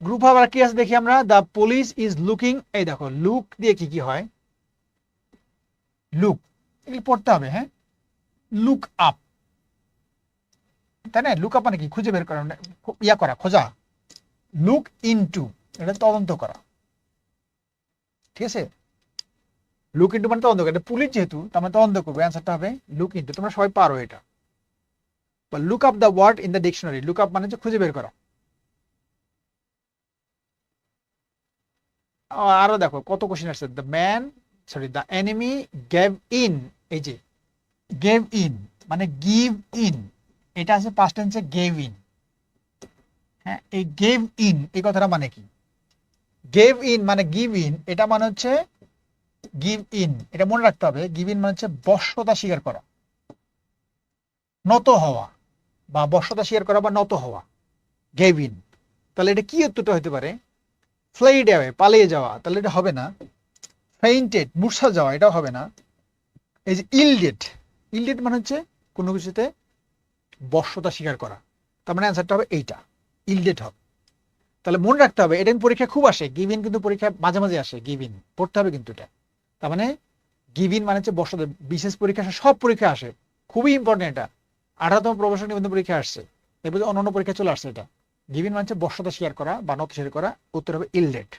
Group আবার কি আছে দেখি আমরা? দ্য পুলিশ ইজ লুকিং এই দেখো লুক দিয়ে কি কি হয়? লুক এগুলো পড়তে হবে হ্যাঁ? লুক আপ তাই না? লুক আপ মানে কি? খুঁজে বের করা মানে ইয়া করা, খোঁজা। লুক ইনটু এটা তদন্ত করা। ঠিক আছে? লুক ইন্টু মানে তদন্ত করা। পুলিশ যেহেতু তার মানে তদন্ত করবে অ্যান্সারটা হবে লুক ইন্টু তোমরা সবাই পারো এটা। Look up the word in the dictionary look up মানে হচ্ছে খুঁজে বের করা। আরও দেখো, কত কোশ্চেন আসছে? The man sorry the enemy gave in এই যে গেভ ইন মানে গিভ ইন এটা আছে পাস্ট টেন্সে গেভ ইন হ্যাঁ এই গেভ ইন এই কথাটা মানে কি? গেভ ইন মানে গিভ ইন এটা মানে হচ্ছে গিভ ইন এটা মনে রাখতে হবে গিভ ইন মানে হচ্ছে বশ্যতা স্বীকার করা, নত হওয়া, বা বশ্যতা স্বীকার করা বা নত হওয়া গেভ ইন তাহলে এটা কি উত্তরটা হতে পারে? ফ্লাইড অ্যাওয়ে, পালিয়ে যাওয়া, তাহলে এটা হবে না। ফেইন্টেড মূর্ছা যাওয়া, এটাও হবে না। এই যে ইলডেড ইলডেড মানে হচ্ছে কোনো কিছুতে বর্ষতা স্বীকার করা। তার মানে অ্যান্সারটা হবে এইটা, ইলডেড হবে। তাহলে মনে রাখতে হবে, এটা পরীক্ষা খুব আসে, গিভিন কিন্তু পরীক্ষা মাঝে মাঝে আসে, গিভিন, পড়তে হবে কিন্তু এটা। তার মানে গিভিন মানে হচ্ছে বর্ষতা, বিশেষ পরীক্ষা সব পরীক্ষা আসে। খুবই ইম্পর্টেন্ট এটা। আঠারোতম প্রবেশন নিবন্ধন পরীক্ষা আসছে। এবার অন্যান্য পরীক্ষা চলে আসছে এটা। গিভিন মানে বর্ষতা শেয়ার করা বা নত শেয়ার করা উত্তর হবে ইলডেট।